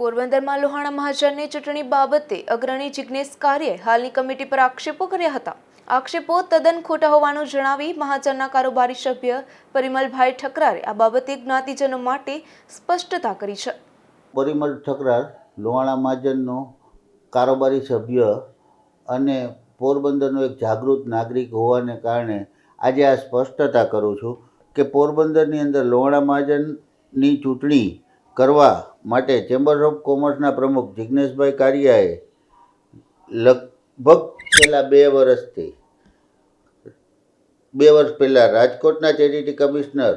પોરબંદરમાં લોહાણા મહાજનની ચૂંટણી બાબતે અગ્રણી જિજ્ઞેશ કાર્યે હાલની કમિટી પર આક્ષેપો કર્યા હતા. આક્ષેપો તદ્દન ખોટા હોવાનું જણાવી મહાજનના કારોબારી સભ્ય પરિમલભાઈ ઠકરારે આ બાબતે જ્ઞાતિજનો માટે સ્પષ્ટતા કરી છે. પરિમલ ઠકરાર લોહાણા મહાજનનો કારોબારી સભ્ય અને પોરબંદરનો એક જાગૃત નાગરિક હોવાને કારણે આજે આ સ્પષ્ટતા કરું છું કે પોરબંદરની અંદર લોહાણા મહાજનની ચૂંટણી કરવા માટે ચેમ્બર ઓફ કોમર્સના પ્રમુખ જિજ્ઞેશભાઈ કારિયાએ લગભગ છેલ્લા બે વર્ષથી, બે વર્ષ પહેલાં રાજકોટના ચેરિટી કમિશનર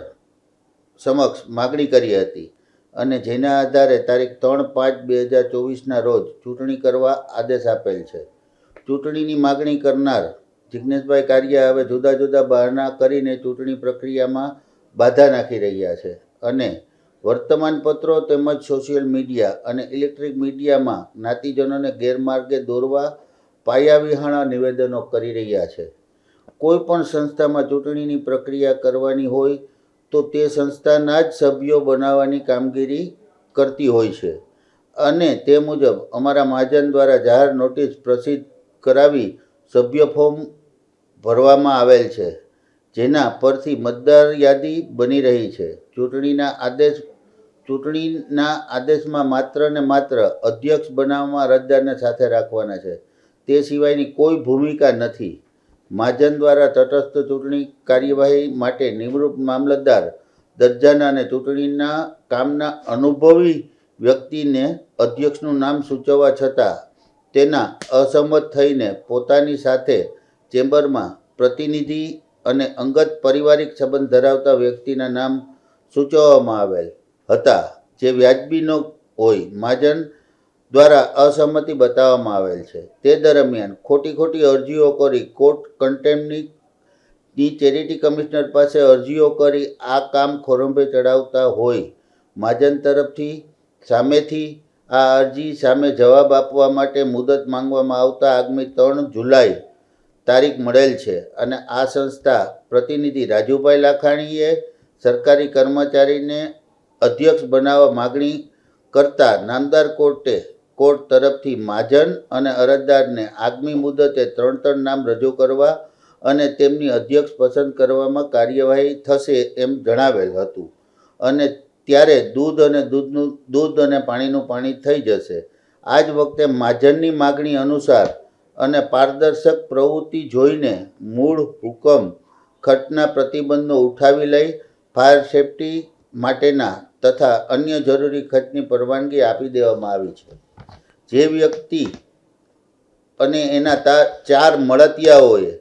સમક્ષ માગણી કરી હતી અને જેના આધારે તારીખ ત્રણ પાંચ બે હજાર ચોવીસના રોજ ચૂંટણી કરવા આદેશ આપેલ છે. ચૂંટણીની માગણી કરનાર જિજ્ઞેશભાઈ કારિયા હવે જુદા જુદા બહાના કરીને ચૂંટણી પ્રક્રિયામાં બાધા નાખી રહ્યા છે અને વર્તમાનપત્રો તેમજ સોશિયલ મીડિયા અને ઇલેક્ટ્રિક મીડિયામાં જ્ઞાતિજનોને ગેરમાર્ગે દોરવા પાયાવિહાણા નિવેદનો કરી રહ્યા છે. કોઈ પણ સંસ્થામાં ચૂંટણીની પ્રક્રિયા કરવાની હોય તો તે સંસ્થાના જ સભ્યો બનાવવાની કામગીરી કરતી હોય છે. અને તે મુજબ અમારા મહાજન દ્વારા જાહેર નોટિસ પ્રસિદ્ધ કરાવી સભ્ય ફોર્મ ભરવામાં આવેલ છે, જેના પરથી મતદાર યાદી બની રહી છે. ચૂંટણીના આદેશ ચૂંટણીના આદેશમાં માત્ર ને માત્ર અધ્યક્ષ બનાવવામાં અરજદારને સાથે રાખવાના છે. તે સિવાયની કોઈ ભૂમિકા નથી. મહાજન દ્વારા તટસ્થ ચૂંટણી કાર્યવાહી માટે નિવૃત્ત મામલતદાર દરજાના અને ચૂંટણીના કામના અનુભવી વ્યક્તિને અધ્યક્ષનું નામ સૂચવવા છતાં તેના અસંમત થઈને પોતાની સાથે ચેમ્બરમાં પ્રતિનિધિ અને અંગત પારિવારિક સંબંધ ધરાવતા વ્યક્તિના નામ સૂચવવામાં આવેલ. હતા, જે વ્યાજબી ન હોય, મહાજન દ્વારા અસંમતિ બતાવવામાં આવેલ છે. તે દરમિયાન ખોટી ખોટી અરજીઓ કરી કોર્ટ કન્ટેમ્પની ની ચેરિટી કમિશનર પાસે અરજીઓ કરી આ કામ ખોરંભે ચડાવતા હોય. મહાજન તરફથી સામેથી આ અરજી સામે જવાબ આપવા માટે મુદત માંગવામાં આવતા આગામી ત્રણ જુલાઈ તારીખ મળેલ છે અને આ સંસ્થા પ્રતિનિધિ રાજુભાઈ લાખાણીએ સરકારી કર્મચારીને અધ્યક્ષ બનાવવા માગણી કરતા નામદાર કોર્ટે કોર્ટ તરફથી માજન અને અરજદારને આગામી મુદતે ત્રણ ત્રણ નામ રજૂ કરવા અને તેમની અધ્યક્ષ પસંદ કરવામાં કાર્યવાહી થશે એમ જણાવેલ હતું. અને ત્યારે દૂધ અને દૂધનું, દૂધ અને પાણીનું પાણી થઈ જશે. આ જ વખતે માજનની માગણી અનુસાર અને પારદર્શક પ્રવૃત્તિ જોઈને મૂળ હુકમ ખટના પ્રતિબંધો ઉઠાવી લઈ ફાયર સેફટી માટેના તથા અન્ય જરૂરી ખર્ચની પરવાનગી આપી દેવામાં આવી છે. જે વ્યક્તિ અને એના તા ચાર મળતિયાઓએ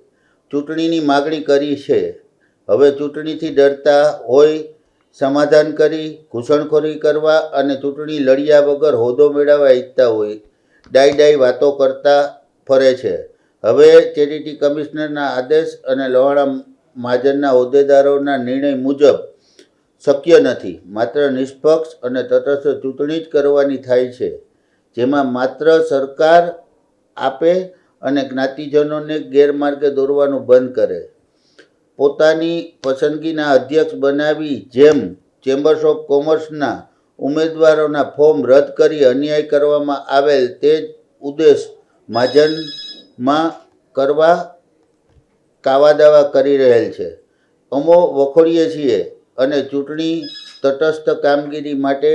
ચૂંટણીની માગણી કરી છે, હવે ચૂંટણીથી ડરતા હોય, સમાધાન કરી, ઘૂસણખોરી કરવા અને ચૂંટણી લડ્યા વગર હોદ્દો મેળવવા ઈચ્છતા હોય ડાય ડાય વાતો કરતા ફરે છે. હવે ચેરિટી કમિશનરના આદેશ અને લોહાણા મહાજનના હોદ્દેદારોના નિર્ણય મુજબ શક્ય નથી. માત્ર નિષ્પક્ષ અને તટસ્થ ચૂંટણી જ કરવાની થાય છે, જેમાં માત્ર સરકાર આપે અને જ્ઞાતિજનોને ગેરમાર્ગે દોરવાનું બંધ કરે. પોતાની પસંદગીના અધ્યક્ષ બનાવી જેમ ચેમ્બર્સ ઓફ કોમર્સના ઉમેદવારોના ફોર્મ રદ કરી અન્યાય કરવામાં આવેલ તે જ ઉદ્દેશ મહાજનમાં કરવા કાવા દાવા કરી રહેલ છે. અમો વખોડીએ છીએ. અને ચૂંટણી તટસ્થ કામગીરી માટે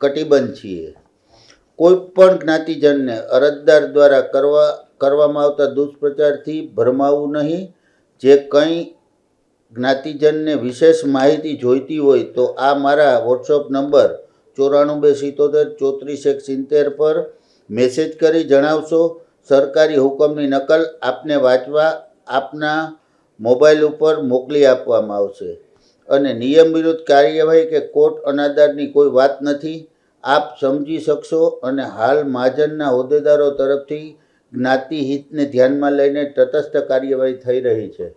કટિબદ્ધ છીએ. કોઈ પણ જ્ઞાતિજનને અરજદાર દ્વારા કરવા, કરવામાં આવતા દુષ્પ્રચારથી ભરમાવું નહીં. જે કંઈ જ્ઞાતિજનને વિશેષ માહિતી જોઈતી હોય તો આ મારા વોટ્સઅપ નંબર ચોરાણું બે સિત્તોતેર ચોત્રીસ એક સિત્તેર પર મેસેજ કરી જણાવશો. સરકારી હુકમની નકલ આપને વાંચવા આપના મોબાઈલ ઉપર મોકલી આપવામાં આવશે. અને નિયમ વિરુદ્ધ કાર્યવાહી કે કોર્ટ અનાદારની કોઈ વાત નથી, આપ સમજી શકશો અને હાલ મહાજનના હોદ્દેદારો તરફથી જ્ઞાતિ હિતને ધ્યાનમાં લઈને તટસ્થ કાર્યવાહી થઈ રહી છે.